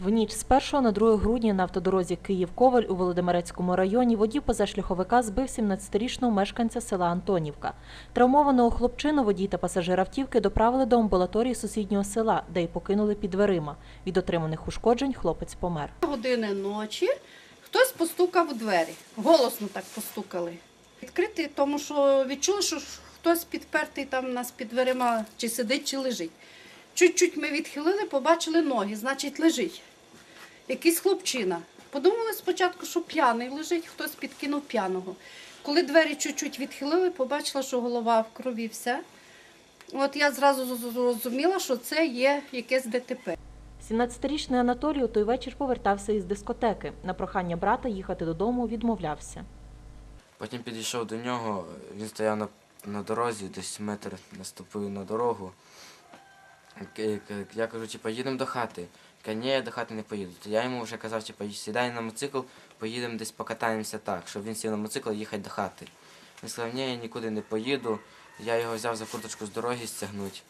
В ніч з 1 на 2 грудня на автодорозі Київ-Коваль у Володимирецькому районі водій позашляховика збив 17-річного мешканця села Антонівка. Травмованого хлопчину водій та пасажир автівки доправили до амбулаторії сусіднього села, де й покинули під дверима. Від отриманих ушкоджень хлопець помер. години ночі хтось постукав у двері. Голосно так постукали. Відкрити, тому що відчули, що хтось підпертий там нас під дверима, чи сидить, чи лежить. Чуть-чуть ми відхилили, побачили ноги, значить лежить. Якийсь хлопчина. Подумали спочатку, що п'яний лежить, хтось підкинув п'яного. Коли двері чуть-чуть відхилили, побачила, що голова в крові вся. От я зразу зрозуміла, що це є якесь ДТП. 17-річний Анатолій у той вечір повертався із дискотеки. На прохання брата їхати додому відмовлявся. Потім підійшов до нього, він стояв на, на дорозі, десь метр наступив на дорогу. Я кажу, типа, їдемо до хати. Каже, ні, я до хати не поїду. То я йому вже казав, типа, сідай на мотоцикл, поїдемо десь покатаємося так, щоб він сів на мотоцикл і їхати до хати. Він сказав, ні, я нікуди не поїду. Я його взяв за курточку з дороги стягнуть.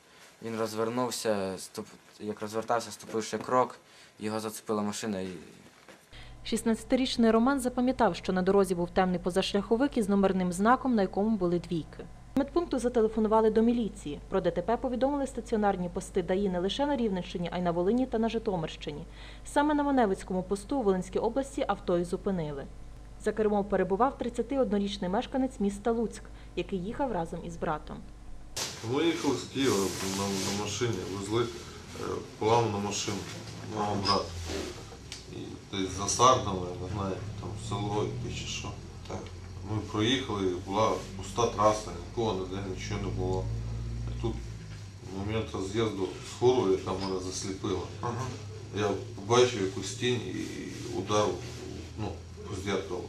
Він розвернувся, ступ... як розвертався, ступивши крок, його зацепила машина і 16-річний Роман запам'ятав, що на дорозі був темний позашляховик із номерним знаком, на якому були двійки. Медпункту зателефонували до міліції. Про ДТП повідомили стаціонарні пости ДАІ не лише на Рівненщині, а й на Волині та на Житомирщині. Саме на Маневицькому посту у Волинській області авто й зупинили. За кермом перебував 31-річний мешканець міста Луцьк, який їхав разом із братом. Ми їхали з Києва на, машині, везли е, поламану машину, мого брата. І десь за Сардами, не знаю, там село чи що. Ми проїхали, була пуста траса, нікого ніде нічого не було. І тут в момент роз'їзду з хору, яка мене засліпила. Я побачив якусь тінь і удар ну, по зеркалу.